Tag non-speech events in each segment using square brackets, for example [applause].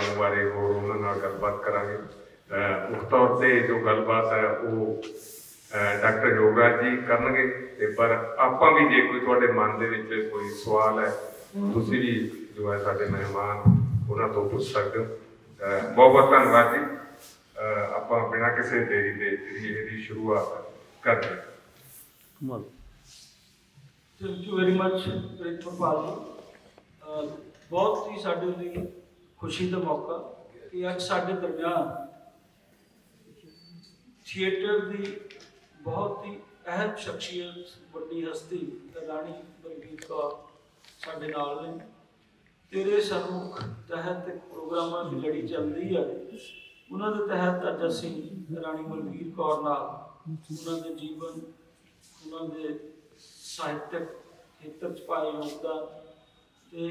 ਕੰਮ ਬਾਰੇ ਹੋਰ ਉਹਨਾਂ ਨਾਲ ਗੱਲਬਾਤ ਕਰਾਂਗੇ। ਮੁੱਖ ਤੌਰ ਤੇ ਜੋ ਗੱਲਬਾਤ ਹੈ ਉਹ ਡਾਕਟਰ ਯੋਗਰਾਜ ਜੀ ਕਰਨਗੇ। ਤੇ ਪਰ ਆਪਾਂ ਵੀ ਜੇ ਕੋਈ ਤੁਹਾਡੇ ਮਨ ਦੇ ਵਿੱਚ ਕੋਈ ਸਵਾਲ ਹੈ ਤੁਸੀਂ ਵੀ ਜੋ ਹੈ ਸਾਡੇ ਮਹਿਮਾਨ ਉਹਨਾਂ ਤੋਂ ਪੁੱਛ ਸਕਦੇ ਹੋ। ਬਹੁਤ ਬਹੁਤ ਧੰਨਵਾਦ ਜੀ। ਆਪਾਂ ਬਿਨਾਂ ਕਿਸੇ ਦੇਰੀ ਦੇ ਜਿਹੜੀ ਇਹਦੀ ਸ਼ੁਰੂਆਤ ਕਰਦੇ ਹਾਂ। ਕਮਾਲ thank you very much principal ਬਹੁਤ ਹੀ ਸਾਡੇ ਲਈ ਖੁਸ਼ੀ ਦਾ ਮੌਕਾ ਕਿ ਅੱਜ ਸਾਡੇ ਦਰਮਿਆਨ ਥੀਏਟਰ ਦੀ ਬਹੁਤ ਹੀ ਅਹਿਮ ਸ਼ਖਸੀਅਤ ਵੱਡੀ ਹਸਤੀ ਰਾਣੀ ਬਲਜੀਤ ਕੌਰ ਸਾਡੇ ਨਾਲ ਨੇ। ਤੇਰੇ ਸਨਮੁਖ ਤਹਿਤ ਇੱਕ ਪ੍ਰੋਗਰਾਮਾਂ ਦੀ ਲੜੀ ਚੱਲਦੀ ਹੈ ਉਹਨਾਂ ਦੇ ਤਹਿਤ ਅੱਜ ਅਸੀਂ ਰਾਣੀ ਬਲਬੀਰ ਕੌਰ ਨਾਲ ਉਹਨਾਂ ਦੇ ਜੀਵਨ, ਉਹਨਾਂ ਦੇ ਸਾਹਿਤਕ ਖੇਤਰ ਚ ਪਾਏ ਯੋਗਦਾਨ ਤੇ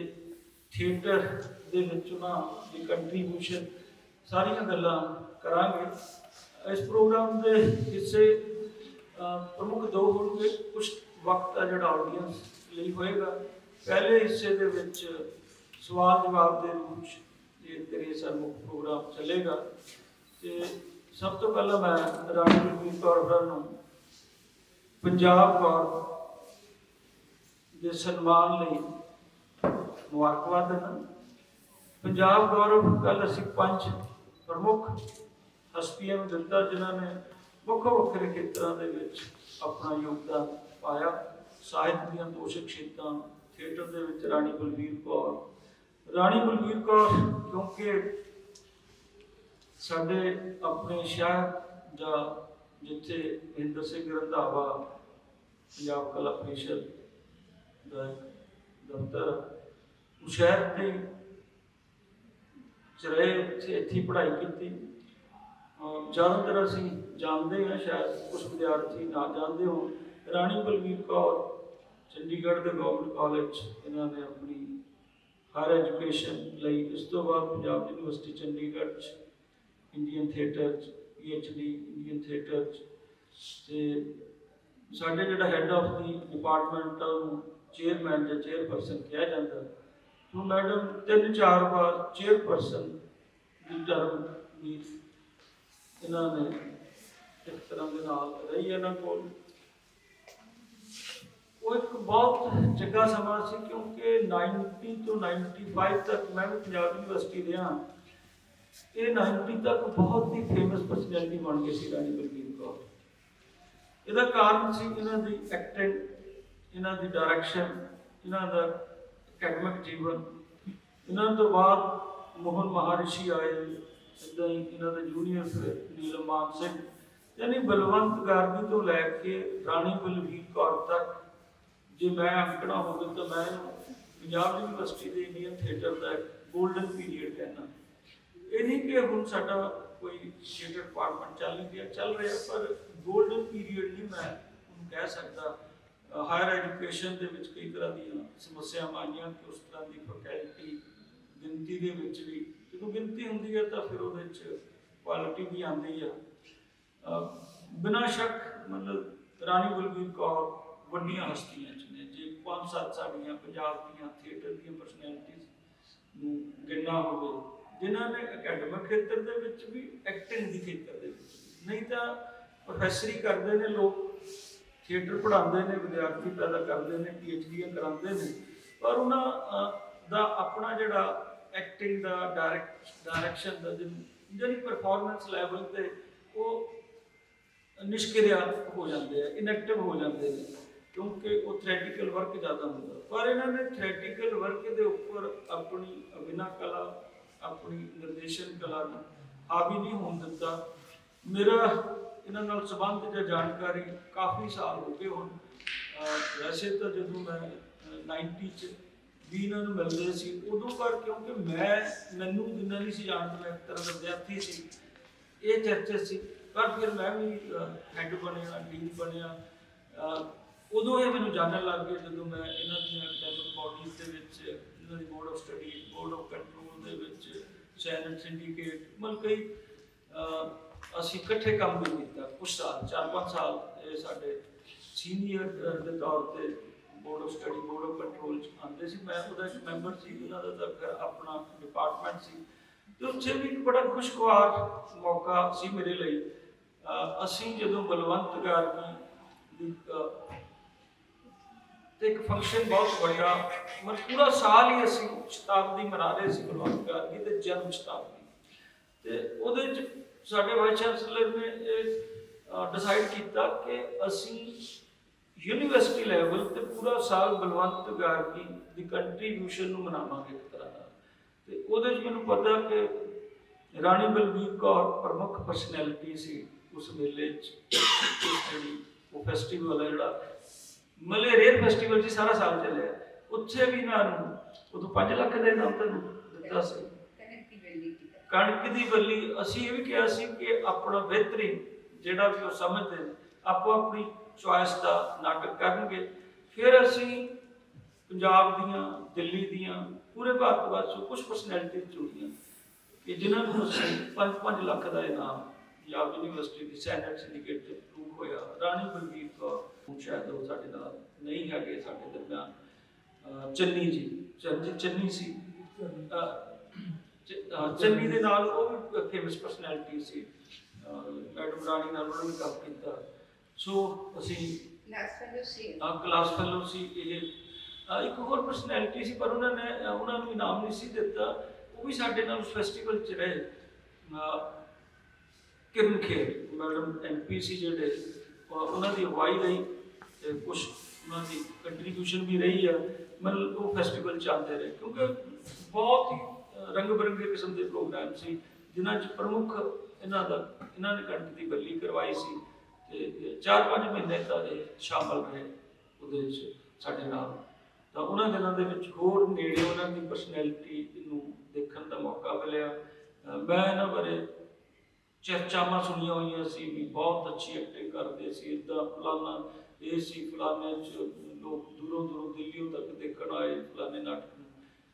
ਥੀਏਟਰ ਦੇ ਵਿੱਚ ਉਹਨਾਂ ਦੀ ਕੰਟਰੀਬਿਊਸ਼ਨ ਸਾਰੀਆਂ ਗੱਲਾਂ ਕਰਾਂਗੇ। ਇਸ ਪ੍ਰੋਗਰਾਮ ਦੇ ਹਿੱਸੇ ਪ੍ਰਮੁੱਖ ਦੋ ਹੋਣਗੇ ਕੁਝ ਵਕਤ ਆ ਜਿਹੜਾ ਆਡੀਅנס ਲਈ ਹੋਏਗਾ। ਪਹਿਲੇ ਹਿੱਸੇ ਦੇ ਵਿੱਚ ਸਵਾਲ ਜਵਾਬ ਦੇ ਰੂਪ ਚ ਇਹ ਤੇਰੇ ਸਰਮੁਖ ਪ੍ਰੋਗਰਾਮ ਚੱਲੇਗਾ। ਤੇ ਸਭ ਤੋਂ ਪਹਿਲਾਂ ਮੈਂ ਰਾਣੀ ਬਲਬੀਰ ਕੌਰ ਹੋਰਾਂ ਨੂੰ ਪੰਜਾਬ ਕੌਰ ਦੇ ਸਨਮਾਨ ਲਈ ਮੁਬਾਰਕਬਾਦ ਦਿੰਦਾ। ਪੰਜਾਬ ਗੌਰਵ ਕੱਲ ਅਸੀਂ ਪੰਜ ਪ੍ਰਮੁੱਖ ਹਸਤੀਆਂ ਨੂੰ ਦਿੱਤਾ, ਜਿਨ੍ਹਾਂ ਨੇ ਵੱਖ ਵੱਖਰੇ ਖੇਤਰਾਂ ਦੇ ਵਿੱਚ ਆਪਣਾ ਯੋਗਦਾਨ ਪਾਇਆ। ਸਾਹਿਤ ਦੀਆਂ ਦੋ ਸ਼ਖਸੀਅਤਾਂ ਥੀਏਟਰ ਦੇ ਵਿੱਚ ਰਾਣੀ ਬਲਬੀਰ ਕੌਰ। ਰਾਣੀ ਬਲਬੀਰ ਕੌਰ, ਕਿਉਂਕਿ ਸਾਡੇ ਆਪਣੇ ਸ਼ਹਿਰ ਜਾਂ ਜਿੱਥੇ ਮਹਿੰਦਰ ਸਿੰਘ ਰੰਧਾਵਾ ਪੰਜਾਬ ਕਲਾ ਪ੍ਰੀਸ਼ਦ ਦਾ ਦਫ਼ਤਰ ਉਸ ਸ਼ਹਿਰ 'ਤੇ ਚਰੇ ਇੱਥੇ ਇੱਥੇ ਪੜ੍ਹਾਈ ਕੀਤੀ। ਅਹ ਜ਼ਿਆਦਾਤਰ ਅਸੀਂ ਜਾਣਦੇ ਹਾਂ ਸ਼ਾਇਦ ਕੁਝ ਵਿਦਿਆਰਥੀ ਨਾ ਜਾਣਦੇ ਹੋਣ। ਰਾਣੀ ਬਲਵੀਰ ਕੌਰ ਚੰਡੀਗੜ੍ਹ ਦੇ ਗਵਰਨਮੈਂਟ ਕਾਲਜ ਇਹਨਾਂ ਨੇ ਆਪਣੀ ਹਾਇਰ ਐਜੂਕੇਸ਼ਨ ਲਈ, ਇਸ ਤੋਂ ਬਾਅਦ ਪੰਜਾਬ ਯੂਨੀਵਰਸਿਟੀ ਚੰਡੀਗੜ੍ਹ ਚ ਇੰਡੀਅਨ ਥੀਏਟਰ ਚ ਪੀਐਚਡੀ ਇੰਡੀਅਨ ਥੀਏਟਰ ਚ ਤੇ ਸਾਡੇ ਜਿਹੜਾ ਹੈੱਡ ਆਫ ਦੀ ਡਿਪਾਰਟਮੈਂਟ ਨੂੰ ਚੇਅਰਮੈਨ ਜਾਂ ਚੇਅਰਪਰਸਨ ਕਿਹਾ ਜਾਂਦਾ ਉਹ ਮੈਡਮ ਤਿੰਨ ਚਾਰ ਵਾਰ ਚੇਅਰਪਰਸਨ ਦੀ ਟਰਮ ਦੀ ਇਹਨਾਂ ਨੇ ਇੱਕ ਤਰ੍ਹਾਂ ਦੇ ਨਾਲ ਰਹੀ ਇਹਨਾਂ ਕੋਲ। ਉਹ ਇੱਕ ਬਹੁਤ ਚੰਗਾ ਸਮਾਂ ਸੀ ਕਿਉਂਕਿ 90 ਤੋਂ 95 ਤੱਕ ਮੈਂ ਵੀ ਪੰਜਾਬ ਯੂਨੀਵਰਸਿਟੀ ਰਿਹਾ। ਇਹ 90 ਤੱਕ ਬਹੁਤ ਹੀ ਫੇਮਸ ਪਰਸਨੈਲਿਟੀ ਬਣ ਗਈ ਸੀ ਰਾਣੀ ਬਲਬੀਰ ਕੌਰ। ਇਹਦਾ ਕਾਰਨ ਸੀ ਇਹਨਾਂ ਦੀ ਐਕਟਿੰਗ ਇਹਨਾਂ ਦੀ ਡਾਇਰੈਕਸ਼ਨ ਇਹਨਾਂ ਦਾ ਅਕੈਡਮਿਕ ਜੀਵਨ। ਇਹਨਾਂ ਤੋਂ ਬਾਅਦ ਮੋਹਨ ਮਹਾਰਿਸ਼ੀ ਆਏ। ਇਦਾਂ ਹੀ ਇਹਨਾਂ ਦੇ ਜੂਨੀਅਰ ਫਿਰ ਮਾਨ ਸਿੰਘ। ਯਾਨੀ ਬਲਵੰਤ ਗਾਰਗੀ ਤੋਂ ਲੈ ਕੇ ਰਾਣੀ ਬਲਵੀਰ ਕੌਰ ਤੱਕ। ਜੇ ਮੈਂ ਅੰਕੜਾ ਹੋਵੇ ਤਾਂ ਮੈਂ ਇਹਨੂੰ ਪੰਜਾਬ ਯੂਨੀਵਰਸਿਟੀ ਦੇ ਇੰਡੀਅਨ ਥੀਏਟਰ ਦਾ 골ਡਨ ਪੀਰੀਅਡ ਕਹਿੰਦਾ। ਇਹ ਨਹੀਂ ਕਿ ਹੁਣ ਸਾਡਾ ਕੋਈ ਥੀਏਟਰ ਡਿਪਾਰਟਮੈਂਟ ਚੱਲ ਨਹੀਂ ਰਿਹਾ, ਚੱਲ ਰਿਹਾ, ਪਰ 골ਡਨ ਪੀਰੀਅਡ ਨਹੀਂ ਮੈਂ ਕਹਿ ਸਕਦਾ। ਹਾਇਰ ਐਜੂਕੇਸ਼ਨ ਦੇ ਵਿੱਚ ਕਈ ਤਰ੍ਹਾਂ ਦੀਆਂ ਸਮੱਸਿਆਵਾਂ ਆਈਆਂ ਕਿ ਉਸ ਤਰ੍ਹਾਂ ਦੀ ਫੈਕਲਟੀ ਗਿਣਤੀ ਦੇ ਵਿੱਚ ਵੀ ਜਦੋਂ ਗਿਣਤੀ ਹੁੰਦੀ ਹੈ ਤਾਂ ਫਿਰ ਉਹਦੇ ਵਿੱਚ ਕੁਆਲਿਟੀ ਵੀ ਆਉਂਦੀ ਆ। ਬਿਨਾਂ ਸ਼ੱਕ ਮਤਲਬ ਰਾਣੀ ਬਲਬੀਰ ਕੌਰ ਵੱਡੀਆਂ ਹਸਤੀਆਂ ਚ ਨੇ। ਜੇ ਪੰਜ ਸੱਤ ਸਾਡੀਆਂ ਪੰਜਾਬ ਦੀਆਂ ਥੀਏਟਰ ਦੀਆਂ ਪਰਸਨੈਲਿਟੀਜ਼ ਨੂੰ ਗਿਣਨਾ ਹੋਵੇ, ਜਿਨ੍ਹਾਂ ਨੇ ਅਕੈਡਮਿਕ ਖੇਤਰ ਦੇ ਵਿੱਚ ਵੀ ਐਕਟਿੰਗ ਦੀ ਖੇਤਰ ਦੇ ਵਿੱਚ ਵੀ। ਨਹੀਂ ਤਾਂ ਪ੍ਰੋਫੈਸਰੀ ਕਰਦੇ ਨੇ ਲੋਕ। ਥੀਏਟਰ ਪੜ੍ਹਾਉਂਦੇ ਨੇ, ਵਿਦਿਆਰਥੀ ਪੈਦਾ ਕਰਦੇ ਨੇ ਪੀਐਚਡੀਆਂ ਕਰਾਉਂਦੇ ਨੇ। ਪਰ ਉਹਨਾਂ ਦਾ ਆਪਣਾ ਜਿਹੜਾ ਐਕਟਿੰਗ ਦਾ ਡਾਇਰੈਕਟ ਡਾਇਰੈਕਸ਼ਨ ਦਾ ਜਿਹਨ- ਜਿਹੜੀ ਪਰਫਾਰਮੈਂਸ ਲੈਵਲ ਤੇ ਉਹ ਨਿਸ਼ਕਿਰਿਆ ਹੋ ਜਾਂਦੇ ਆ ਇਨਐਕਟਿਵ ਹੋ ਜਾਂਦੇ ਨੇ, ਕਿਉਂਕਿ ਉਹ ਥਿਓਰੈਟੀਕਲ ਵਰਕ ਜ਼ਿਆਦਾ ਹੁੰਦਾ। ਪਰ ਇਹਨਾਂ ਨੇ ਥਿਓਰੈਟੀਕਲ ਵਰਕ ਦੇ ਉੱਪਰ ਆਪਣੀ ਅਭਿਨਾ ਕਲਾ, ਆਪਣੀ ਨਿਰਦੇਸ਼ਨ ਕਲਾ ਨੂੰ ਹਾਵੀ ਨਹੀਂ ਹੋਣ ਦਿੱਤਾ। ਮੇਰਾ ਇਹਨਾਂ ਨਾਲ ਸੰਬੰਧ ਜਾਂ ਜਾਣਕਾਰੀ ਕਾਫੀ ਸਾਲ ਹੋ ਗਏ ਹੁਣ। ਵੈਸੇ ਤਾਂ ਜਦੋਂ ਮੈਂ, ਅਹ 90 ਚ ਵੀ ਇਹਨਾਂ ਨੂੰ ਮਿਲਦੇ ਸੀ, ਉਦੋਂ ਪਰ ਕਿਉਂਕਿ ਮੈਂ ਮੈਨੂੰ ਜਿੰਨਾ ਨਹੀਂ ਸੀ ਜਾਣਦਾ, ਮੈਂ ਇੱਕ ਤਰ੍ਹਾਂ ਦਾ ਵਿਦਿਆਰਥੀ ਸੀ, ਇਹ ਚਰਚਾ ਸੀ। ਪਰ ਫਿਰ ਮੈਂ ਵੀ ਹੈੱਡ ਬਣਿਆ ਡੀਨ ਬਣਿਆ। ਉਦੋਂ ਇਹ ਮੈਨੂੰ ਜਾਣਨ ਲੱਗ ਗਏ ਜਦੋਂ ਮੈਂ ਇਹਨਾਂ ਦੀਆਂ ਅਕੈਡਮਿਕ ਬਾਡੀਜ਼ ਦੇ ਵਿੱਚ, ਇਹਨਾਂ ਦੀ board of study board of control ਦੇ ਵਿੱਚ ਸੈਨੇਟ ਸਿੰਡੀਕੇਟ ਮਤਲਬ ਕਈ ਅਸੀਂ ਇਕੱਠੇ ਕੰਮ ਵੀ ਕੀਤਾ ਕੁਝ ਸਾਲ 4-5 ਸਾਲ ਇਹ ਸਾਡੇ ਸੀਨੀਅਰ ਦੇ ਤੌਰ ਤੇ board of study board of control ਚ ਆਉਂਦੇ ਸੀ। ਮੈਂ ਉਹਦਾ ਇੱਕ ਮੈਂਬਰ ਸੀ, ਉਹਨਾਂ ਦਾ ਤਾਂ ਆਪਣਾ ਡਿਪਾਰਟਮੈਂਟ ਸੀ। ਤੇ ਉੱਥੇ ਵੀ ਇੱਕ ਬੜਾ ਖੁਸ਼ਗਵਾਰ ਮੌਕਾ ਸੀ ਮੇਰੇ ਲਈ। ਅਸੀਂ ਜਦੋਂ ਬਲਵੰਤ ਗਾਰਗੀ ਤੇ ਇੱਕ ਫੰਕਸ਼ਨ ਬਹੁਤ ਵੱਡਾ ਮਤਲਬ ਪੂਰਾ ਸਾਲ ਹੀ ਅਸੀਂ ਸ਼ਤਾਬਦੀ ਮਨਾ ਰਹੇ ਸੀ ਬਲਵੰਤ ਗਾਰਗੀ ਦੇ ਜਨਮ ਸ਼ਤਾਬਦੀ। ਤੇ ਉਹਦੇ 'ਚ ਸਾਡੇ ਵਾਈਸ ਚਾਂਸਲਰ ਨੇ ਇਹ ਡਿਸਾਈਡ ਕੀਤਾ ਕਿ ਅਸੀਂ ਯੂਨੀਵਰਸਿਟੀ ਲੈਵਲ ਤੇ ਪੂਰਾ ਸਾਲ ਬਲਵੰਤ ਗਾਰਗੀ ਦੀ ਕੰਟਰੀਬਿਊਸ਼ਨ ਨੂੰ ਮਨਾਵਾਂਗੇ ਇੱਕ ਤਰ੍ਹਾਂ ਨਾਲ। ਤੇ ਉਹਦੇ 'ਚ ਮੈਨੂੰ ਪਤਾ ਕਿ ਰਾਣੀ ਬਲਬੀਰ ਕੌਰ ਪ੍ਰਮੁੱਖ ਪਰਸਨੈਲਿਟੀ ਸੀ ਉਸ ਮੇਲੇ 'ਚ। ਜਿਹੜੀ ਉਹ ਫੈਸਟੀਵਲ ਹੈ ਜਿਹੜਾ ਮਲੇਰੀਅਰ ਫੈਸਟੀਵਲ ਜੀ ਸਾਰਾ ਸਾਲ ਚੱਲਿਆ। ਉੱਥੇ ਵੀ ਇਹਨਾਂ ਨੂੰ ਉਦੋਂ 5 ਲੱਖ ਦੇ ਨਾਮ ਤੁਹਾਨੂੰ ਦਿੱਤਾ ਸੀ। ਕਣਕ ਦੀ ਬੱਲੀ, ਅਸੀਂ ਇਹ ਵੀ ਕਿਹਾ ਸੀ ਕਿ ਆਪਣਾ ਬਿਹਤਰੀਨ ਜਿਹੜਾ ਵੀ ਉਹ ਸਮਝਦੇ ਆਪੋ ਆਪਣੀ ਚੁਆਇਸ ਦਾ ਨਾਟਕ ਕਰਨਗੇ। ਫਿਰ ਅਸੀਂ ਪੰਜਾਬ ਦੀਆਂ, ਦਿੱਲੀ ਦੀਆਂ, ਪੂਰੇ ਭਾਰਤ ਵਾਸਤੇ ਕੁਝ ਪਰਸਨੈਲਿਟੀ ਚੁਣੀਆਂ ਕਿ ਜਿਨ੍ਹਾਂ ਨੂੰ ਅਸੀਂ 5-5 ਲੱਖ ਦਾ ਇਨਾਮ ਪੰਜਾਬ ਯੂਨੀਵਰਸਿਟੀ ਦੀ ਸੈਨੇਟ ਸਿੰਡੀਕੇਟ ਤੇ ਅਪਰੂਵ ਹੋਇਆ। ਰਾਣੀ ਬਲਬੀਰ ਕੌਰ ਸ਼ਾਇਦ ਉਹ ਸਾਡੇ ਨਾਲ ਨਹੀਂ ਹੈਗੇ ਸਾਡੇ ਦਰਮਿਆਨ। ਚੰਨੀ ਜੀ, ਚੰਨੀ ਚੰਨੀ ਸੀ। ਚੰਨੀ ਦੇ ਨਾਲ ਉਹ ਵੀ ਫੇਮਸ ਪਰਸਨੈਲਿਟੀ ਸੀ। ਮੈਡਮ ਰਾਣੀ ਨਾਲ ਉਹਨਾਂ ਨੇ ਕੰਮ ਕੀਤਾ। ਸੋ ਅਸੀਂ ਆ ਕਲਾਸ ਫੈਲੋ ਸੀ ਇਹ। ਇੱਕ ਹੋਰ ਪਰਸਨੈਲਿਟੀ ਸੀ ਪਰ ਉਹਨਾਂ ਨੇ ਉਹਨਾਂ ਨੂੰ ਇਨਾਮ ਨਹੀਂ ਸੀ ਦਿੱਤਾ। ਉਹ ਵੀ ਸਾਡੇ ਨਾਲ ਉਸ ਫੈਸਟੀਵਲ 'ਚ ਰਹੇ। ਕਿਰਨ ਖੇਰ ਮੈਡਮ ਐਮਪੀ ਸੀ ਜਿਹੜੇ ਉਹਨਾਂ ਦੀ ਅਗਵਾਈ ਰਹੀ ਤੇ ਕੁਝ ਉਹਨਾਂ ਦੀ ਕੰਟਰੀਬਿਊਸ਼ਨ ਵੀ ਰਹੀ ਆ। ਮਤਲਬ ਉਹ ਫੈਸਟੀਵਲ ਚ ਆਉਂਦੇ ਰਹੇ ਕਿਉਂਕਿ ਬਹੁਤ ਹੀ ਰੰਗ ਬਰੰਗੇ ਕਿਸਮ ਦੇ ਪ੍ਰੋਗਰਾਮ ਸੀ, ਜਿਨ੍ਹਾਂ 'ਚ ਪ੍ਰਮੁੱਖ ਇਹਨਾਂ ਦਾ, ਇਹਨਾਂ ਨੇ ਕੰਟ ਦੀ ਬੱਲੀ ਕਰਵਾਈ ਸੀ ਤੇ ਚਾਰ ਪੰਜ ਮਹੀਨੇ ਤਾਂ ਇਹ ਸ਼ਾਮਲ ਰਹੇ ਉਹਦੇ ਵਿੱਚ ਸਾਡੇ ਨਾਲ। ਤਾਂ ਉਹਨਾਂ ਦਿਨਾਂ ਦੇ ਵਿੱਚ ਹੋਰ ਨੇੜੇ ਉਹਨਾਂ ਦੀ ਪਰਸਨੈਲਿਟੀ ਨੂੰ ਦੇਖਣ ਦਾ ਮੌਕਾ ਮਿਲਿਆ। ਮੈਂ ਇਹਨਾਂ ਬਾਰੇ ਚਰਚਾਵਾਂ ਸੁਣੀਆਂ ਹੋਈਆਂ ਸੀ ਵੀ ਬਹੁਤ ਅੱਛੀ ਐਕਟਿੰਗ ਕਰਦੇ ਸੀ ਇਦਾਂ ਫਲਾਨਾ, ਇਹ ਸੀ ਫਲਾਨੇ ਚ ਲੋਕ ਦੂਰੋਂ ਦੂਰੋਂ ਦਿੱਲੀੋਂ ਤੱਕ ਦੇਖਣ ਆਏ, ਫਲਾਨੇ ਨਾਟਕ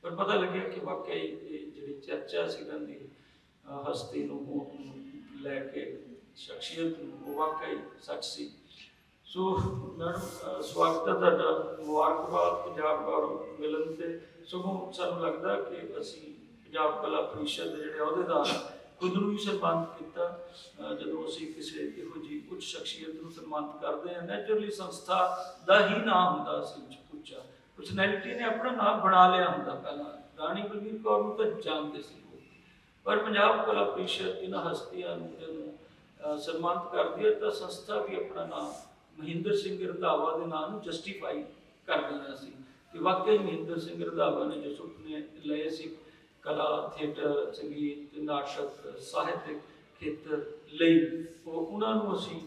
ਪਰ ਪਤਾ ਲੱਗਿਆ ਕਿ ਵਾਕਈ ਇਹ ਜਿਹੜੀ ਚਰਚਾ ਸੀ ਇਹਨਾਂ ਦੀ ਹਸਤੀ ਨੂੰ ਲੈ ਕੇ ਸ਼ਖਸੀਅਤ ਨੂੰ ਉਹ ਵਾਕਈ ਸੱਚ ਸੀ। ਸੋ ਮੈਡਮ ਸਵਾਗਤ ਹੈ ਤੁਹਾਡਾ ਮੁਬਾਰਕਬਾਦ ਪੰਜਾਬ ਗੌਰਵ ਮਿਲਣ ਤੇ। ਸਗੋਂ ਸਾਨੂੰ ਲੱਗਦਾ ਕਿ ਅਸੀਂ ਪੰਜਾਬ ਕਲਾ ਪ੍ਰੀਸ਼ਦ ਦੇ ਜਿਹੜੇ ਅਹੁਦੇਦਾਰ ਆ, ਖੁਦ ਨੂੰ ਵੀ ਸਨਮਾਨਿਤ ਕੀਤਾ। ਜਦੋਂ ਅਸੀਂ ਕਿਸੇ ਇਹੋ ਜਿਹੀ ਉੱਚ ਸ਼ਖਸੀਅਤ ਨੂੰ ਸਨਮਾਨਿਤ ਕਰਦੇ ਹਾਂ ਨੈਚੁਰਲੀ ਸੰਸਥਾ ਦਾ ਹੀ ਨਾਮ ਹੁੰਦਾ ਸੀ ਉੱਚਾ ਪਰਸਨੈਲਿਟੀ ਨੇ ਆਪਣਾ ਨਾਮ ਬਣਾ ਲਿਆ ਹੁੰਦਾ ਪਹਿਲਾਂ। ਰਾਣੀ ਬਲਵੀਰ ਕੌਰ ਨੂੰ ਤਾਂ ਜਾਣਦੇ ਸੀ ਲੋਕ। ਪਰ ਪੰਜਾਬ ਕਲਾ ਪ੍ਰੀਸ਼ਦ ਇਹਨਾਂ ਹਸਤੀਆਂ ਨੂੰ ਜਦੋਂ ਸਨਮਾਨਿਤ ਕਰਦੀ ਹੈ ਤਾਂ ਸੰਸਥਾ ਵੀ ਆਪਣਾ ਨਾਮ ਮਹਿੰਦਰ ਸਿੰਘ ਰੰਧਾਵਾ ਦੇ ਨਾਮ ਨੂੰ ਜਸਟੀਫਾਈ ਕਰ ਦਿੰਦਾ ਸੀ ਕਿ ਵਾਕਈ ਮਹਿੰਦਰ ਸਿੰਘ ਰੰਧਾਵਾ ਨੇ ਜੋ ਸੁਪਨੇ ਲਏ ਸੀ ਕਲਾ, ਥੀਏਟਰ, ਸੰਗੀਤ ਨਾਟਕ ਸਾਹਿਤ ਖੇਤਰ ਲਈ, ਉਹ ਉਹਨਾਂ ਨੂੰ ਅਸੀਂ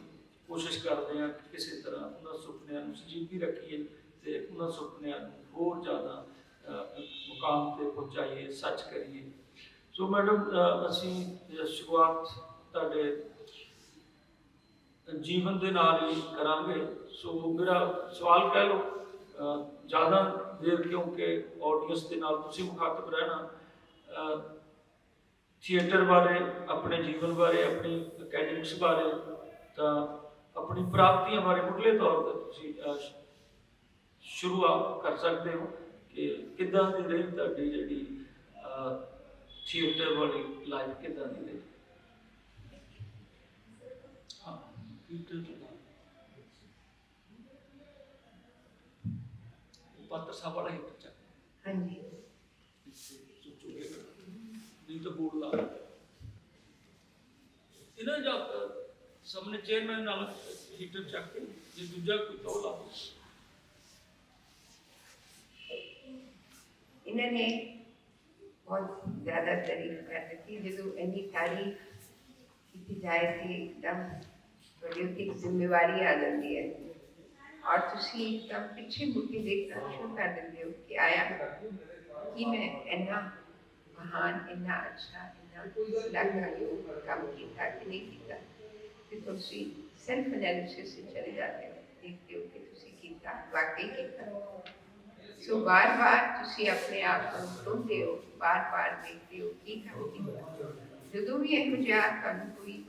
ਕੋਸ਼ਿਸ਼ ਕਰਦੇ ਹਾਂ ਕਿ ਕਿਸੇ ਤਰ੍ਹਾਂ ਉਹਨਾਂ ਸੁਪਨਿਆਂ ਨੂੰ ਸਜੀਵੀ ਰੱਖੀਏ ਤੇ ਉਹਨਾਂ ਸੁਪਨਿਆਂ ਨੂੰ ਹੋਰ ਜ਼ਿਆਦਾ ਮੁਕਾਮ ਤੇ ਪਹੁੰਚਾਈਏ, ਸੱਚ ਕਰੀਏ। ਸੋ ਮੈਡਮ ਅਸੀਂ ਸ਼ੁਰੂਆਤ ਤੁਹਾਡੇ ਜੀਵਨ ਦੇ ਨਾਲ ਹੀ ਕਰਾਂਗੇ। ਸੋ ਮੇਰਾ ਸਵਾਲ ਕਹਿ ਲਓ ਜ਼ਿਆਦਾ ਦੇਰ ਕਿਉਂਕਿ ਆਡੀਅנס ਦੇ ਨਾਲ ਤੁਸੀਂ ਮੁਖਾਤਬ ਰਹਿਣਾ ਥੀਏਟਰ ਬਾਰੇ, ਆਪਣੇ ਜੀਵਨ ਬਾਰੇ, ਆਪਣੀ ਅਕੈਡਮਿਕਸ ਬਾਰੇ, ਤਾਂ ਆਪਣੀ ਪ੍ਰਾਪਤੀਆਂ ਬਾਰੇ ਮੁੱਢਲੇ ਤੌਰ ਤੇ ਤੁਸੀਂ ਸ਼ੁਰੂਆਤ ਕਰ ਸਕਦੇ ਹੋ। ਕਿ ਕਿੱਦਾਂ ਦੀ ਰਹੀ ਤੁਹਾਡੀ ਜਿਹੜੀ ਥੀਏਟਰ ਵਾਲੀ ਲਾਈਫ ਕਿੱਦਾਂ ਦੀ ਰਹੀ? ਹਾਂ। ਪਾਤਰ ਸਾਹਿਬ ਵਾਲਾ ਹੀ ਬੱਚਾ। ਹਾਂਜੀ। ਨਹੀਂ ਤਾਂ ਬੋਰਡ ਲਾ ਇਹਨਾਂ ਜਾ ਸਾਹਮਣੇ ਚੇਅਰਮੈਨ ਨਾਲ ਹੀਟਰ ਚੱਕ ਕੇ ਜੇ ਦੂਜਾ ਕੋਈ ਤੋ ਲਾ ਦਿਓ। ਇਹਨਾਂ ਨੇ ਬਹੁਤ ਜ਼ਿਆਦਾ ਤਾਰੀਫ ਕਰ ਦਿੱਤੀ ਜਦੋਂ ਇੰਨੀ ਤਾਰੀਫ ਕੀਤੀ ਜਾਏ ਤੇ ਇੱਕਦਮ ਤੁਹਾਡੇ ਉੱਤੇ ਇੱਕ ਜ਼ਿੰਮੇਵਾਰੀ ਆ ਜਾਂਦੀ ਹੈ ਔਰ ਤੁਸੀਂ ਇੱਕਦਮ ਪਿੱਛੇ ਮੁੜ ਕੇ ਦੇਖਣਾ ਸ਼ੁਰੂ ਕਰ ਦਿੰਦੇ ਹੋ ਕਿ ਆਇਆ ਕਿ ਮੈਂ ਇੰਨਾ ਮਹਾਨ ਇੰਨਾ ਅੱਛਾ ਇੰਨਾ ਲਾਗਾਯੋਗ ਕੰਮ ਕੀਤਾ ਕਿ ਨਹੀਂ ਕੀਤਾ ਤੇ ਤੁਸੀਂ ਸੈਲਫ ਐਨਾਲਿਸਿਸ ਵਿੱਚ ਚਲੇ ਜਾਂਦੇ ਹੋ ਦੇਖਦੇ ਹੋ ਕਿ ਤੁਸੀਂ ਕੀਤਾ ਵਾਕਈ ਕੀਤਾ ਸੋ ਵਾਰ ਵਾਰ ਤੁਸੀਂ ਆਪਣੇ ਆਪ ਨੂੰ ਸੁਣਦੇ ਹੋ ਵਾਰ ਵਾਰ ਦੇਖਦੇ ਹੋ ਕੀ ਕੰਮ ਕੀਤਾ ਜਦੋਂ ਵੀ ਇਹੋ ਜਿਹਾ ਤੁਹਾਨੂੰ ਕੋਈ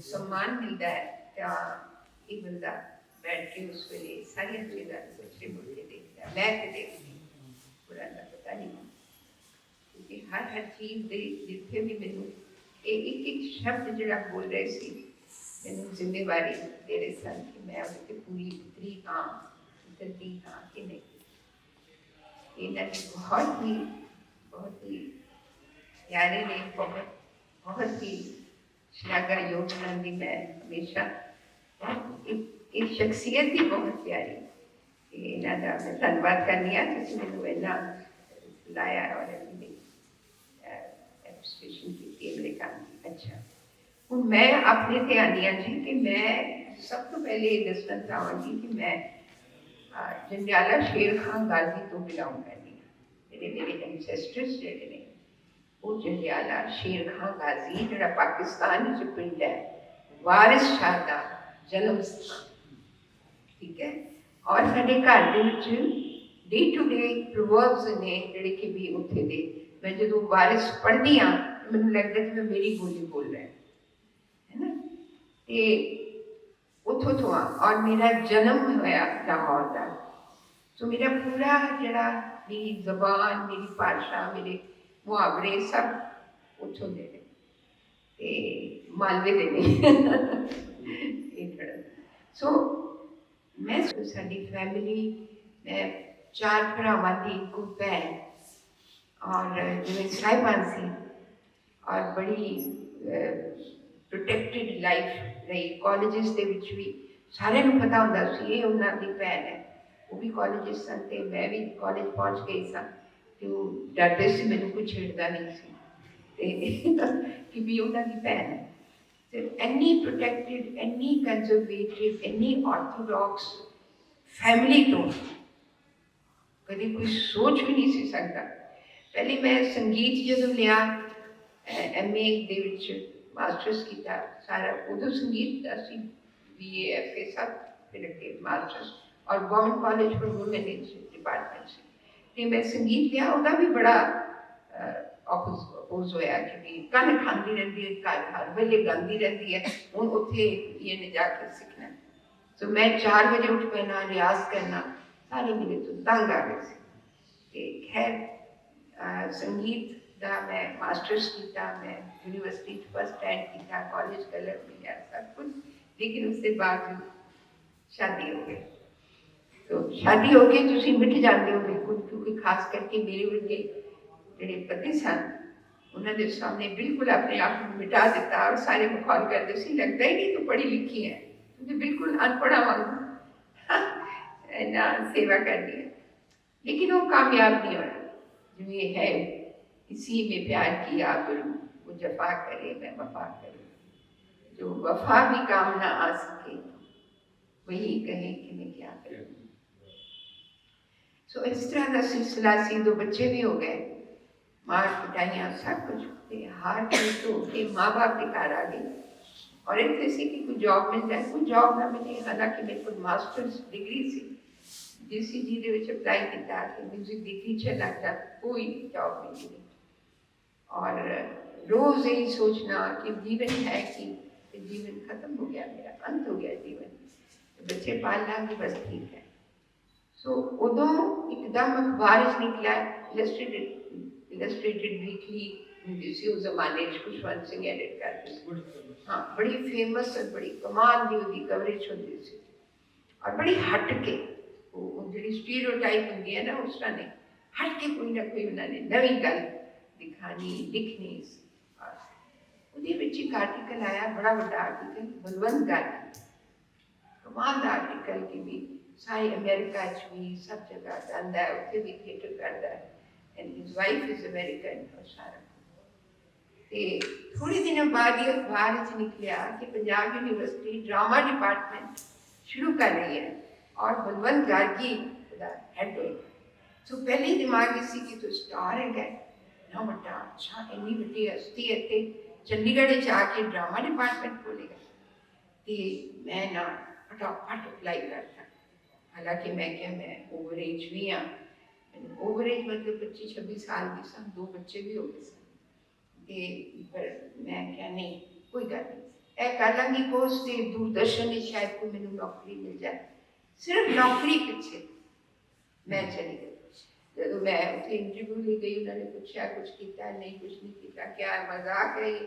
ਸਨਮਾਨ ਮਿਲਦਾ ਹੈ, ਤਾਂ ਇਹ ਬੰਦਾ ਬੈਠ ਕੇ ਉਸ ਵੇਲੇ ਸਾਰੀਆਂ ਚੀਜ਼ਾਂ ਨੂੰ ਪਿੱਛੇ ਕੇ ਦੇਖਦਾ ਮੈਂ ਤੇ ਦੇਖਦੀ ਹਾਂ। ਪੁਰਾਣਾ ਪਤਾ ਨਹੀਂ। ਕਿ ਹਰ ਹਰ ਚੀਜ਼ ਦੇ ਜਿੱਥੇ ਵੀ ਮੈਨੂੰ ਇਹ ਇੱਕ ਇੱਕ ਸ਼ਬਦ ਜਿਹੜਾ ਬੋਲ ਰਹੇ ਸੀ, ਮੈਨੂੰ ਜ਼ਿੰਮੇਵਾਰੀ ਦੇ ਰਹੇ ਸਨ ਕਿ ਮੈਂ ਉਹਦੇ ਤੇ ਪੂਰੀ ਉਤਰੀ ਹਾਂ ਉਤਰਦੀ ਹਾਂ ਕਿ ਨਹੀਂ। ਇਹਨਾਂ ਨੇ ਬਹੁਤ ਹੀ ਬਹੁਤ ਹੀ ਪਿਆਰੇ ਨੇ, ਬਹੁਤ ਬਹੁਤ ਹੀ ਸ਼ਲਾਘਾ ਉਹਨਾਂ ਦੀ ਮੈਂ ਹਮੇਸ਼ਾ, ਬਹੁਤ ਇੱਕ ਸ਼ਖਸੀਅਤ ਹੀ ਬਹੁਤ ਪਿਆਰੀ ਤੇ ਇਹਨਾਂ ਦਾ ਮੈਂ ਧੰਨਵਾਦ ਕਰਨੀ ਆ ਤੁਸੀਂ ਮੈਨੂੰ ਇੰਨਾ ਲਾਇਆ ਔਰ ਇਹਦੀ ਐਪਰੀਸ਼ੀਏਸ਼ਨ ਕੀਤੀ ਮੇਰੇ ਕੰਮ ਦੀ। ਅੱਛਾ। ਹੁਣ ਮੈਂ ਆਪਣੇ ਤੇ ਆਉਂਦੀ ਹਾਂ ਜੀ ਕਿ ਮੈਂ ਸਭ ਤੋਂ ਪਹਿਲੇ ਇਹ ਦੱਸਣਾ ਚਾਹਾਂਗੀ ਕਿ ਮੈਂ ਜੰਡਿਆਲਾ ਸ਼ੇਰ ਖਾਨ ਗਾਜ਼ੀ ਤੋਂ ਬਿਲੋਂਗ ਕਰਦੀ ਹਾਂ। ਜਿਹੜੇ ਮੇਰੇ ਐਂਸੈਸਟਰਸ ਜਿਹੜੇ ਨੇ, ਉਹ ਜੰਡਿਆਲਾ ਸ਼ੇਰ ਖਾਨ ਗਾਜ਼ੀ, ਜਿਹੜਾ ਪਾਕਿਸਤਾਨ ਵਿੱਚ ਪਿੰਡ ਹੈ, ਵਾਰਿਸ ਸ਼ਾਹ ਦਾ ਜਨਮ ਸਥਾਨ। ਠੀਕ ਹੈ? ਔਰ ਸਾਡੇ ਘਰ ਦੇ ਵਿੱਚ ਡੇ ਟੂ ਡੇ ਪ੍ਰੋਵਰਬਸ ਨੇ ਜਿਹੜੇ ਕਿ ਵੀ ਉੱਥੇ ਦੇ, ਮੈਂ ਜਦੋਂ ਵਾਰਿਸ ਪੜ੍ਹਦੀ ਹਾਂ, ਮੈਨੂੰ ਲੱਗਦਾ ਕਿ ਮੈਂ ਮੇਰੀ ਬੋਲੀ ਬੋਲ ਰਿਹਾ ਹੈ ਨਾ? ਤੇ ਉੱਥੋਂ ਤੋਂ ਆ, ਔਰ ਮੇਰਾ ਜਨਮ ਹੋਇਆ ਲਾਹੌਰ ਦਾ। ਸੋ ਮੇਰਾ ਪੂਰਾ ਜਿਹੜਾ ਮੇਰੀ ਜ਼ਬਾਨ, ਮੇਰੀ ਭਾਸ਼ਾ, ਮੇਰੇ ਮੁਹਾਵਰੇ ਸਭ ਉੱਥੋਂ ਦੇ ਨੇ। ਤੇ ਮਾਲਵੇ ਦੇ ਨੇ। ਇਹ ਥੋੜ੍ਹਾ। ਸੋ ਮੈਂ ਸਾਡੀ ਫੈਮਿਲੀ ਮੈਂ ਚਾਰ ਭਰਾਵਾਂ ਦੀ ਇੱਕੋ ਭੈਣ, ਔਰ ਜਿਵੇਂ ਸਾਹਿਬਾਨ ਸੀ, ਔਰ ਬੜੀ ਪ੍ਰੋਟੈਕਟਿਡ ਲਾਈਫ ਰਹੀ ਕਾਲਜਸ ਦੇ ਵਿੱਚ ਵੀ ਸਾਰਿਆਂ ਨੂੰ ਪਤਾ ਹੁੰਦਾ ਸੀ, ਇਹ ਉਹਨਾਂ ਦੀ ਭੈਣ ਹੈ। ਉਹ ਵੀ ਕਾਲਜਸ ਸਨ ਤੇ ਮੈਂ ਵੀ ਕਾਲਜ ਪਹੁੰਚ ਗਈ ਸਾਂ ਤੇ ਉਹ ਡਰਦੇ ਸੀ, ਮੈਨੂੰ ਕੋਈ ਛੇੜਦਾ ਨਹੀਂ ਸੀ। ਤੇ ਕਿ ਵੀ ਉਹਨਾਂ ਦੀ ਭੈਣ ਹੈ। ਤੇ ਇੰਨੀ ਪ੍ਰੋਟੈਕਟਿਡ ਇੰਨੀ ਕੰਜ਼ਰਵੇਟਿਵ ਇੰਨੀ ਆਰਥੋਡਾਕਸ ਫੈਮਿਲੀ ਤੋਂ ਕਦੀ ਕੋਈ ਸੋਚ ਵੀ ਨਹੀਂ ਸੀ ਸਕਦਾ। ਪਹਿਲੇ ਮੈਂ ਸੰਗੀਤ ਜਦੋਂ ਲਿਆ ਐਮਏ ਦੇ ਵਿੱਚ ਮਾਸਟਰਸ ਕੀਤਾ, ਸਾਰਾ ਉਦੋਂ ਸੰਗੀਤ ਦਾ ਸੀ ਬੀਏ ਐਫਏ ਸਭ ਫਿਰ ਅੱਗੇ ਮਾਸਟਰਸ ਔਰ government college for women in department ਸੀ। ਤੇ ਮੈਂ ਸੰਗੀਤ ਲਿਆ, ਉਹਦਾ ਵੀ ਬੜਾ ਆਪੋਜ਼ ਆਪੋਜ਼ ਹੋਇਆ ਕਿ ਕੰਨ ਖਾਂਦੀ ਰਹਿੰਦੀ ਹੈ ਘਰ ਹਰ ਵੇਲੇ ਗਾਉਂਦੀ ਰਹਿੰਦੀ ਹੈ, ਹੁਣ ਉੱਥੇ ਇਹਨੇ ਜਾ ਕੇ ਸਿੱਖਣਾ। ਸੋ ਮੈਂ 4 ਵਜੇ ਉੱਠ ਪੈਣਾ ਰਿਆਜ਼ ਕਰਨਾ, ਸਾਰੇ ਮੇਰੇ ਤੋਂ ਤੰਗ ਆ ਗਏ ਸੀ। ਤੇ ਖੈਰ ਸੰਗੀਤ ਦਾ ਮੈਂ ਮਾਸਟਰਸ ਕੀਤਾ, ਮੈਂ ਯੂਨੀਵਰਸਿਟੀ ਚ ਫਸਟ ਰੈਂਕ ਕੀਤਾ ਕਾਲਜ ਕਲਰ ਮਿਲਿਆ ਸਭ ਕੁਝ ਲੇਕਿਨ ਉਸ ਦੇ ਬਾਅਦ ਸ਼ਾਦੀ ਹੋ ਗਈ ਤੋ ਸ਼ਾਦੀ ਹੋ ਗਈ ਤੁਸੀਂ ਮਿਟ ਜਾਂਦੇ ਹੋ ਬਿਲਕੁਲ ਕਿਉਂਕਿ ਖਾਸ ਕਰਕੇ ਮੇਰੇ ਵਰਗੇ ਜਿਹੜੇ ਪਤੀ ਸਨ ਉਹਨਾਂ ਦੇ ਸਾਹਮਣੇ ਬਿਲਕੁਲ ਆਪਣੇ ਆਪ ਨੂੰ ਮਿਟਾ ਦਿੱਤਾ ਔਰ ਸਾਰੇ ਮਖੌਲ ਕਰਦੇ ਸੀ ਲੱਗਦਾ ਹੀ ਨਹੀਂ ਤੂੰ ਪੜ੍ਹੀ ਲਿਖੀ ਹੈ ਤੂੰ ਬਿਲਕੁਲ ਅਨਪੜ੍ਹਾ ਵਾਂਗੂ [laughs] ਨਾ ਸੇਵਾ ਕਰਦੀ ਹੈ लेकिन वो कामयाब नहीं होना जो ये है इसी में प्यार किया गुरु वो जफा करे मैं वफा करूँ जो वफा भी काम ना आ सके वही कहे कि मैं क्या करूँ सो इस तरह का सिलसिला सी दो बच्चे भी हो गए मार पिटाइयाँ सब कुछ ते हार के तो के माँ बाप के घर आ गई और इतने सी कि कोई जॉब मिल जाए कोई जॉब ना मिले हालांकि मेरे को मास्टर्स डिग्री सी ਜੀਸੀਜੀ ਦੇ ਵਿੱਚ ਅਪਲਾਈ ਕੀਤਾ ਕਿ 뮤직 ਦੀ ਟੀਚਰ ਲੱਗਦਾ ਕੋਈ ਜੌਬ ਨਹੀਂ ਮਿਲੀ ਔਰ ਰੋਜ਼ ਇਹ ਸੋਚਣਾ ਕਿ ਜੀਵਨ ਹੈ ਕਿ ਤੇ ਜੀਵਨ ਖਤਮ ਹੋ ਗਿਆ ਮੇਰਾ ਅੰਤ ਹੋ ਗਿਆ ਜੀਵਨ ਬੱਚੇ ਪਾਲ ਲਾਂਗੇ ਬਸ ਠੀਕ ਹੈ ਸੋ ਉਦੋਂ ਇੱਕਦਮ ਅਖਬਾਰ ਵਿੱਚ ਨਿਕਲਿਆ ਇਲਸਟ੍ਰੇਟਡ ਇਲਸਟ੍ਰੇਟਡ ਵੀਕਲੀ ਹੁੰਦੀ ਸੀ ਉਸ ਜ਼ਮਾਨੇ 'ਚ ਖੁਸ਼ਵੰਤ ਸਿੰਘ ਐਡਿਟ ਕਰਦੇ ਸੀ ਹਾਂ ਬੜੀ ਫੇਮਸ ਔਰ ਬੜੀ ਕਮਾਲ ਦੀ ਉਹਦੀ ਕਵਰੇਜ ਹੁੰਦੀ ਸੀ ਔਰ ਬੜੀ ਹਟ ਕੇ ਉਹ ਉਹ ਜਿਹੜੀ ਸਟੀਰੀਓਟਾਈਪ ਹੁੰਦੀ ਹੈ ਨਾ ਉਸ ਤਰ੍ਹਾਂ ਨਹੀਂ ਹਟ ਕੇ ਕੋਈ ਉਹਦੇ ਵਿੱਚ ਇੱਕ ਆਰਟੀਕਲ ਆਇਆ ਬੜਾ ਵੱਡਾ ਆਰਟੀਕਲ ਬਲਵੰਤ ਗਾਂਧੀ ਕਮਾਲ ਦਾ ਆਰਟੀਕਲ ਕਿ ਵੀ ਸਾਰੇ ਅਮਰੀਕਾ ਚ ਵੀ ਸਭ ਜਗ੍ਹਾ ਜਾਂਦਾ ਹੈ ਉੱਥੇ ਵੀ ਥੀਏਟਰ ਕਰਦਾ ਹੈ and his wife is American ਔਰ ਸਾਰਾ ਤੇ ਥੋੜੇ ਦਿਨਾਂ ਬਾਅਦ ਇਹ ਅਖਬਾਰ ਵਿੱਚ ਨਿਕਲਿਆ ਕਿ ਪੰਜਾਬ ਯੂਨੀਵਰਸਿਟੀ ਡਰਾਮਾ ਡਿਪਾਰਟਮੈਂਟ ਸ਼ੁਰੂ ਕਰ ਰਹੀ ਹੈ और बलवंत गार्गी ਉਹਦਾ ਹੈਡ ਹੋਏਗਾ ਸੋ ਪਹਿਲੇ ਹੀ ਦਿਮਾਗ ਵਿੱਚ ਸੀ ਕਿ ਤੂੰ ਸਟਾਰ ਹੈਗਾ ਨਾ ਵੱਡਾ ਅੱਛਾ ਇੰਨੀ ਵੱਡੀ ਹਸਤੀ ਹੈ ਤੇ ਚੰਡੀਗੜ੍ਹ ਵਿੱਚ ਆ ਕੇ ਡਰਾਮਾ ਡਿਪਾਰਟਮੈਂਟ ਖੋਲੇਗਾ ਤੇ ਮੈਂ ਨਾ ਫਟਾਫਟ ਅਪਲਾਈ ਕਰਤਾ ਹਾਲਾਂਕਿ ਮੈਂ ਕਿਹਾ ਮੈਂ ਓਵਰ ਏਜ ਵੀ ਆ ਓਵਰ ਏਜ ਮਤਲਬ 25 26 ਸਾਲ ਦੀ ਸਾਂ ਦੋ ਬੱਚੇ ਵੀ ਹੋ ਗਏ ਸਨ ਤੇ ਪਰ ਮੈਂ ਕਿਹਾ ਨਹੀਂ ਕੋਈ ਗੱਲ ਨਹੀਂ ਇਹ ਕਰ ਲਾਂਗੀ ਕੋਰਸ ਤੇ ਦੂਰਦਰਸ਼ਨ ਵਿੱਚ ਸ਼ਾਇਦ ਕੋਈ ਮੈਨੂੰ ਨੌਕਰੀ ਮਿਲ ਜਾਏ ਸਿਰਫ ਨੌਕਰੀ ਪਿੱਛੇ ਮੈਂ ਚਲੀ ਗਈ जो मैं उसे इंटरव्यू ले गई, उन्होंने पूछा, कुछ किया नहीं, कुछ नहीं किया, क्या मज़ाक है ये?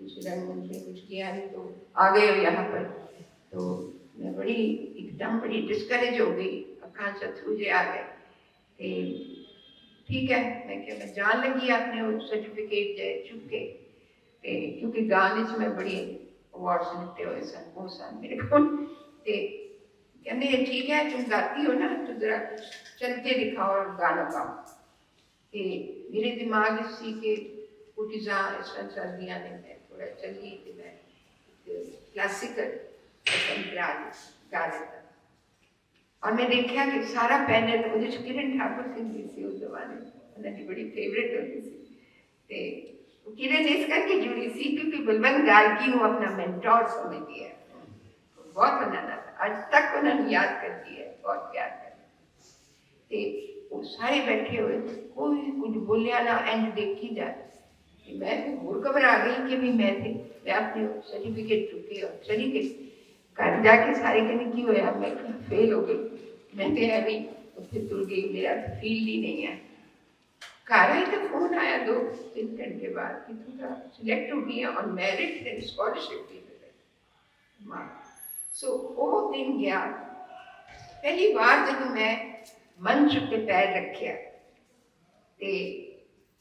कुछ रंग ने कुछ किया नहीं। तो आ गए हो यहाँ पर। तो मैं बड़ी, एकदम बड़ी डिस्करेज हो गई। अखा शत्रु जे आ गए। ठीक है, मैं क्या, मैं जान लगी आपने वो सर्टिफिकेट जे चुके क्योंकि गाने मैं बड़े अवार्ड्स लिते हुए सन वो सन मेरे को कहने, ये ठीक है, तुम गाती हो ना तो ज़रा चल के दिखाओ और गाना गाओ। कि मेरे दिमाग इसी के कुटिजा इस संसार दिया नहीं मैं, थोड़ा चलिए कि मैं क्लासिकल गा गा देता और मैं देखा कि सारा पैनल तो मुझे किरण ठाकुर सिंह जी से उस जमाने उन्होंने बड़ी फेवरेट होती थी। ते किरण इस करके जुड़ी सी, क्योंकि बुलबंद गायकी हूँ अपना मेंटोर समझ दिया बहुत बनाना ਸਮਝਦੀ ਹੈ ਬਹੁਤ ਉਹਨਾਂ ਨਾਲ ਅੱਜ ਤੱਕ ਉਹਨਾਂ ਨੂੰ ਯਾਦ ਕਰਦੀ ਹੈ ਬਹੁਤ ਪਿਆਰ ਕਰਦੀ ਹੈ ਤੇ ਉਹ ਸਾਰੇ ਬੈਠੇ ਹੋਏ ਕੋਈ ਕੁਝ ਬੋਲਿਆ ਨਾ ਇੰਜ ਦੇਖੀ ਜਾ ਤੇ ਮੈਂ ਵੀ ਹੋਰ ਘਬਰਾ ਗਈ ਕਿ ਵੀ ਮੈਂ ਤੇ ਮੈਂ ਆਪਣੀ ਸਰਟੀਫਿਕੇਟ ਚੁੱਕੀ ਔਰ ਚਲੀ ਗਈ ਘਰ ਜਾ ਕੇ ਸਾਰੇ ਕਹਿੰਦੇ ਕੀ ਹੋਇਆ ਮੈਂ ਫੇਲ ਹੋ ਗਈ ਮੈਂ ਤੇ ਐਵੇਂ ਹੀ ਉੱਥੇ ਤੁਰ ਗਈ ਮੇਰਾ ਫੀਲ ਹੀ ਨਹੀਂ ਹੈ ਘਰ ਆਈ ਤਾਂ ਫੋਨ ਆਇਆ ਦੋ ਤਿੰਨ ਘੰਟੇ ਬਾਅਦ ਕਿ ਤੂੰ ਤਾਂ ਸਿਲੈਕਟ सो ओ दिन गया पहली बार जब मैं मंच पे पैर रखिया ते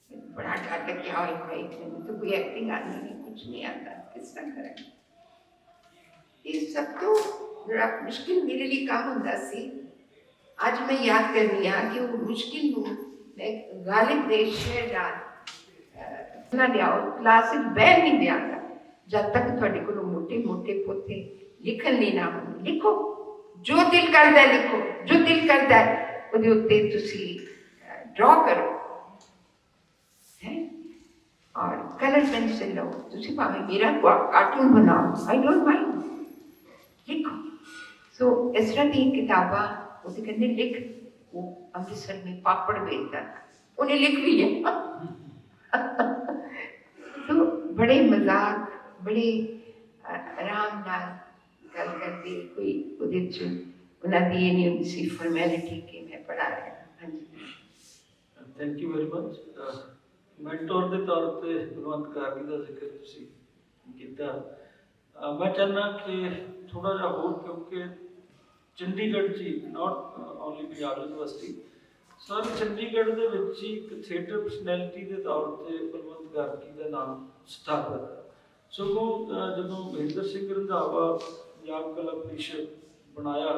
बड़ा डर लग गया तो कोई एक्टिंग आनी नहीं, कुछ नहीं आता, किस तरह करें? सब तो बड़ा मुश्किल मेरे लिए काम होता सी। आज मैं याद कर हाँ कि वो मुश्किल हूँ। मैं गालिब देश है डाल ना लिया क्लासिक बैल नहीं दिया जब तक थोड़े को मोटे मोटे पोते ਲਿਖਣ ਨਹੀਂ ਨਾ ਹੋਣ ਲਿਖੋ ਜੋ ਦਿਲ ਕਰਦਾ ਹੈ ਲਿਖੋ ਜੋ ਦਿਲ ਕਰਦਾ ਹੈ ਉਹਦੇ ਉੱਤੇ ਤੁਸੀਂ ਡਰਾ ਕਰੋ ਹੈ ਔਰ ਕਲਰ ਪੈਨਸਿਲ ਲਓ ਤੁਸੀਂ ਭਾਵੇਂ ਮੇਰਾ ਕਾਰਟੂਨ ਬਣਾਓ ਆਈ ਡੋਂਟ ਮਾਈਂਡ ਲਿਖੋ ਸੋ ਇਸ ਤਰ੍ਹਾਂ ਦੀ ਕਿਤਾਬਾਂ ਉਹਦੇ ਕਹਿੰਦੇ ਲਿਖ ਉਹ ਅੰਮ੍ਰਿਤਸਰ में पापड़ बेचता था उन्हें लिख भी लिया तो बड़े मजाक बड़े ਅ, ਆਰਾਮ ਨਾਲ ਗੱਲ ਕਰਦੇ ਕੋਈ ਉਹਦੇ ਚ ਉਹਨਾਂ ਦੀ ਇਹ ਨਹੀਂ ਹੁੰਦੀ ਸੀ ਫਾਰਮੈਲਿਟੀ ਕਿ ਮੈਂ ਪੜਾ ਰਿਹਾ। ਹਾਂਜੀ। Thank you very much mentor ਦੇ ਤੌਰ ਤੇ ਬਲਵੰਤ ਗਾਰਗੀ ਦਾ ਜ਼ਿਕਰ ਤੁਸੀਂ ਕੀਤਾ। ਮੈਂ ਚਾਹੁੰਦਾ ਕਿ ਥੋੜਾ ਜਿਹਾ ਹੋਰ ਕਿਉਂਕਿ Chandigarh ji not only Punjab university sir Chandigarh ਦੇ ਵਿੱਚ ਹੀ ਇੱਕ ਥੀਏਟਰ ਪਰਸਨੈਲਿਟੀ ਦੇ ਤੌਰ ਤੇ ਬਲਵੰਤ ਗਾਰਗੀ ਦਾ ਨਾਮ ਸਥਾਪਿਤ ਹੈ। ਸਗੋਂ ਜਦੋਂ ਮਹਿੰਦਰ ਸਿੰਘ ਰੰਧਾਵਾ ਪੰਜਾਬ ਕਲਾ ਪ੍ਰੀਸ਼ਦ ਬਣਾਇਆ,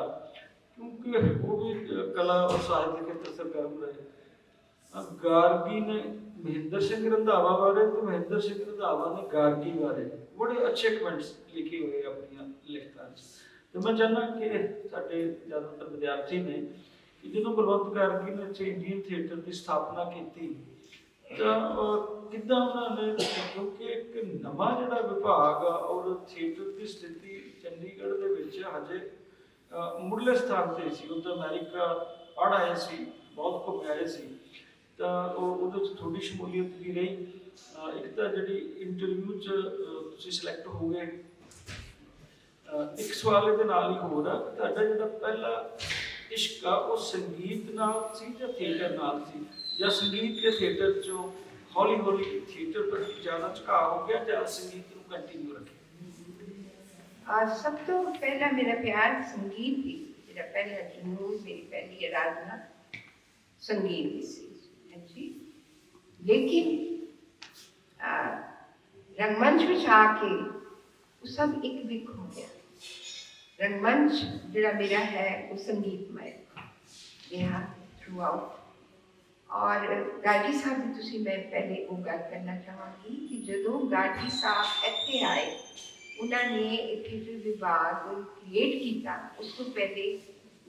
ਕਿਉਂਕਿ ਉਹ ਵੀ ਕਲਾ ਔਰ ਸਾਹਿਤ ਦੇ ਖੇਤਰ ਸਰਗਰਮ ਰਹੇ ਗਾਰਗੀ ਨੇ ਮਹਿੰਦਰ ਸਿੰਘ ਰੰਧਾਵਾ ਬਾਰੇ ਤੇ ਮਹਿੰਦਰ ਸਿੰਘ ਰੰਧਾਵਾ ਨੇ ਗਾਰਗੀ ਬਾਰੇ ਬੜੇ ਅੱਛੇ ਕਮੈਂਟਸ ਲਿਖੇ ਹੋਏ ਆਪਣੀਆਂ ਲਿਖਤਾਂ 'ਚ। ਤੇ ਮੈਂ ਚਾਹੁੰਦਾ ਕਿ ਸਾਡੇ ਜ਼ਿਆਦਾਤਰ ਵਿਦਿਆਰਥੀ ਨੇ ਕਿ ਜਦੋਂ ਬਲਵੰਤ ਗਾਰਗੀ ਨੇ ਇੱਥੇ ਇੰਡੀਅਨ ਥੀਏਟਰ ਦੀ ਸਥਾਪਨਾ ਕੀਤੀ, ਤਾਂ ਕਿੱਦਾਂ ਉਹਨਾਂ ਨੇ ਕਿਉਂਕਿ ਇੱਕ ਨਵਾਂ ਜਿਹੜਾ ਵਿਭਾਗ ਆ, ਔਰ ਥੀਏਟਰ ਦੀ ਸਥਿਤੀ ਚੰਡੀਗੜ੍ਹ ਦੇ ਵਿੱਚ ਹਜੇ ਮੁੱਢਲੇ ਸਥਾਨ ਤੇ ਸੀ। ਉਹ ਤਾਂ ਅਮਰੀਕਾ ਪੜ੍ਹ ਆਏ ਸੀ, ਬਹੁਤ ਘੁੰਮ ਆਏ ਸੀ। ਤਾਂ ਉਹ, ਉਹਦੇ ਵਿੱਚ ਥੋੜੀ ਸ਼ਮੂਲੀਅਤ ਵੀ ਰਹੀ। ਇੱਕ ਤਾਂ ਜਿਹੜੀ ਇੰਟਰਵਿਊ 'ਚ ਤੁਸੀਂ ਸਿਲੈਕਟ ਹੋ ਗਏ। ਇੱਕ ਸਵਾਲ ਇਹਦੇ ਨਾਲ ਹੀ ਹੋਰ ਆ ਤੁਹਾਡਾ ਜਿਹੜਾ ਪਹਿਲਾ ਇਸ਼ਕ ਆ, ਉਹ ਸੰਗੀਤ ਨਾਲ ਸੀ ਜਾਂ ਥੀਏਟਰ ਨਾਲ ਸੀ? ਜਾਂ ਸੰਗੀਤ ਤੇ ਥੀਏਟਰ ਚੋਂ ਹੌਲੀ ਹੌਲੀ ਥੀਏਟਰ ਪ੍ਰਤੀ ਜ਼ਿਆਦਾ ਝੁਕਾਅ ਹੋ ਗਿਆ ਜਾਂ ਸੰਗੀਤ ਨੂੰ ਕੰਟੀਨਿਊ ਰੱਖਿਆ आज सब तो पहला मेरा प्यार संगीत ही मेरा पहला जुनून मेरी पहली आराधना संगीत ही सी है जी लेकिन आ, रंगमंच में आके वो सब एक विक हो गया रंगमंच जरा मेरा है वो संगीतमय ਰਿਹਾ ਥਰੂ ਆਊਟ ਔਰ ਗਾਡੀ ਸਾਹਿਬ ਦੀ ਤੁਸੀਂ ਮੈਂ ਪਹਿਲੇ ਉਹ ਗੱਲ ਕਰਨਾ ਚਾਹਾਂਗੀ ਕਿ ਜਦੋਂ ਗਾਡੀ ਸਾਹਿਬ ਇੱਥੇ ਆਏ ਉਹਨਾਂ ਨੇ ਇੱਥੇ ਜੋ ਵਿਭਾਗ ਕ੍ਰੀਏਟ ਕੀਤਾ ਉਸ ਤੋਂ ਪਹਿਲੇ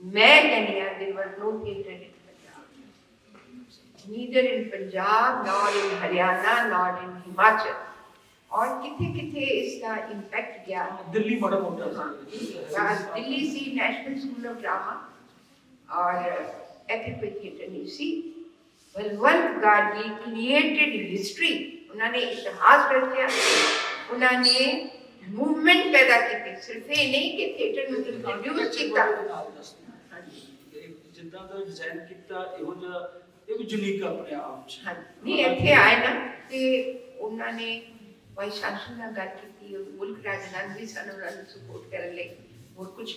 ਮੈਂ ਕਹਿੰਦੀਆਂ there were no internet neither in Punjab nor in Haryana nor in Himachal ਔਰ ਕਿੱਥੇ ਕਿੱਥੇ ਇਸ ਦਾ ਇੰਪੈਕਟ ਗਿਆ? ਦਿੱਲੀ ਬੜਾ ਮੋਟਾ ਸੀ ਦਿੱਲੀ ਸੀ ਨੈਸ਼ਨਲ ਸਕੂਲ ਆਫ ਡਰਾਮਾ ਔਰ ਇੱਥੇ ਕੋਈ ਥੀਏਟਰ ਨਹੀਂ ਸੀ। ਬਲਵੰਤ ਗਾਰ ਜੀ ਕ੍ਰੀਏਟਿਡ ਹਿਸਟਰੀ ਉਹਨਾਂ ਨੇ ਇਤਿਹਾਸ ਰਚਿਆ ਉਹਨਾਂ ਨੇ ਮੂਵਮੈਂਟ ਪੈਦਾ ਕੀਤੀ ਸਿਰਫ ਇਹ ਨਹੀਂ ਕਿ ਥੀਏਟਰ ਨੂੰ ਇੰਟਰੋਡਿਊਸ ਕੀਤਾ ਜਿੱਦਾਂ ਦਾ ਡਿਜ਼ਾਈਨ ਕੀਤਾ ਇਹੋ ਜਿਹਾ ਇਹ ਵੀ ਯੂਨੀਕ ਆਪਣੇ ਆਪ ਚ ਨਹੀਂ ਇੱਥੇ ਆਏ ਨਾ ਤੇ ਉਹਨਾਂ ਨੇ ਭਾਈ ਸ਼ਾਸਨ ਨਾਲ ਗੱਲ ਕੀਤੀ ਮੁਲਕ ਰਾਜ ਨਾਲ ਵੀ ਸਾਨੂੰ ਉਹਨਾਂ ਨੂੰ ਸਪੋਰਟ ਕਰਨ ਲਈ ਹੋਰ ਕੁਝ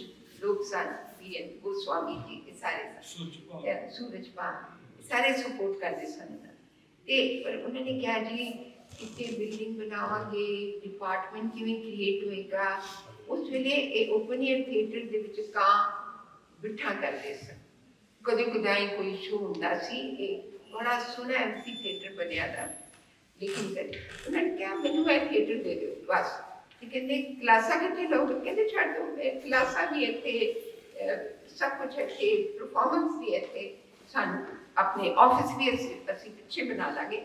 ਲੋਕ ਸਨ ਵੀ ਐਨ ਗੋਸਵਾਮੀ ਜੀ ਕੇ ਸਾਰੇ ਸਨ ਸੂਰਜਪਾਲ ਸਾਰੇ ਸਪੋਰਟ ਕਰਦੇ ਸਨ। ਉਹਨਾਂ ਤੇ ਪਰ ਉਹਨਾਂ ਨੇ ਕਿਹਾ ਜੀ ਕਿਤੇ ਬਿਲਡਿੰਗ ਬਣਾਵਾਂਗੇ ਡਿਪਾਰਟਮੈਂਟ ਕਿਵੇਂ ਕ੍ਰੀਏਟ ਹੋਏਗਾ? ਉਸ ਵੇਲੇ ਇਹ ਓਪਨ 에ਅਰ ਥੀਏਟਰ ਦੇ ਵਿੱਚ ਕਾਂ ਬਿਠਾ ਕਰਦੇ ਸਨ। ਕਦੇ ਕਦਾਈ ਕੋਈ ਸ਼ੋਅ ਹੁੰਦਾ ਸੀ, ਇਹ ਬੜਾ ਸੋਹਣਾ ਐਮਪੀ ਥੀਏਟਰ ਬਣਿਆ ਦਾ। ਲੇਕਿਨ ਫਿਰ ਉਹਨਾਂ ਨੇ ਕਿਹਾ, ਮੈਨੂੰ ਇਹ ਥੀਏਟਰ ਦੇ ਦਿਓ, ਬਸ। ਤੇ ਕਹਿੰਦੇ, ਕਲਾਸਾਂ ਕਿੱਥੇ ਲੋਕ ਕਹਿੰਦੇ, ਛੱਡ ਦਿਓ ਇਹ ਕਲਾਸਾਂ ਵੀ ਇੱਥੇ ਸਭ ਕੁਝ ਇੱਥੇ ਪਰਫਾਰਮੈਂਸ ਵੀ ਇੱਥੇ ਸਾਨੂੰ ਆਪਣੇ ਆਫਿਸ ਵੀ ਅਸੀਂ ਅਸੀਂ ਪਿੱਛੇ ਬਣਾ ਲਾਂਗੇ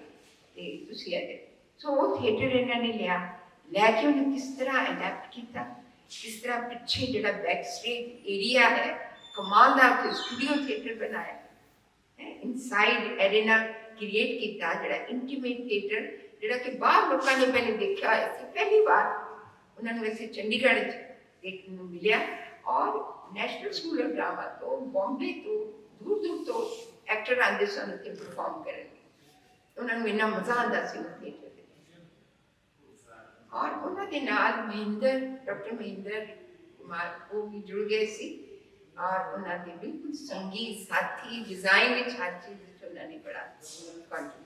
ਤੇ ਤੁਸੀਂ ਇਹਦੇ ਸੋ ਉਹ ਥੀਏਟਰ ਇਹਨਾਂ ਨੇ ਲਿਆ ਲੈ ਕੇ ਉਹਨੂੰ ਕਿਸ ਤਰ੍ਹਾਂ ਅਡਾਪਟ ਕੀਤਾ ਕਿਸ ਤਰ੍ਹਾਂ ਪਿੱਛੇ ਜਿਹੜਾ ਬੈਕ ਸਟੇਜ ਏਰੀਆ ਹੈ ਕਮਾਲ ਦਾ ਉੱਥੇ ਸਟੂਡੀਓ ਥੀਏਟਰ ਬਣਾਇਆ ਹੈ ਇਨਸਾਈਡ ਐਰੀਨਾ ਕ੍ਰੀਏਟ ਕੀਤਾ ਜਿਹੜਾ ਇੰਟੀਮੇਟ ਥੀਏਟਰ ਜਿਹੜਾ ਕਿ ਬਾਹਰ ਲੋਕਾਂ ਨੇ ਪਹਿਲੇ ਦੇਖਿਆ ਹੋਇਆ ਸੀ ਪਹਿਲੀ ਵਾਰ ਉਹਨਾਂ ਨੂੰ ਵੈਸੇ ਚੰਡੀਗੜ੍ਹ 'ਚ ਦੇਖਣ ਨੂੰ ਮਿਲਿਆ ਔਰ ਨੈਸ਼ਨਲ ਸਕੂਲ ਆਫ ਡਰਾਮਾ ਤੋਂ ਬੰਬੇ ਤੋਂ ਦੂਰ ਦੂਰ ਤੋਂ ਐਕਟਰ ਆਉਂਦੇ ਸਨ ਉੱਥੇ ਪਰਫਾਰਮ ਕਰਨ ਉਹਨਾਂ ਨੂੰ ਇੰਨਾ ਮਜ਼ਾ ਆਉਂਦਾ ਸੀ ਉਹ ਥੀਏਟਰ ਦੇ ਔਰ ਉਹਨਾਂ ਦੇ ਨਾਲ ਮਹਿੰਦਰ, ਡਾਕਟਰ ਮਹਿੰਦਰ ਕੁਮਾਰ, ਉਹ ਵੀ ਜੁੜ ਗਏ ਸੀ। ਔਰ ਉਹਨਾਂ ਦੇ ਬਿਲਕੁਲ ਸੰਗੀ ਸਾਥੀ ਡਿਜ਼ਾਈਨ ਵਿੱਚ ਹਰ ਚੀਜ਼ ਵਿੱਚ ਉਹਨਾਂ ਨੇ ਬੜਾ ਕੰਟਰੀਬਿਊਟ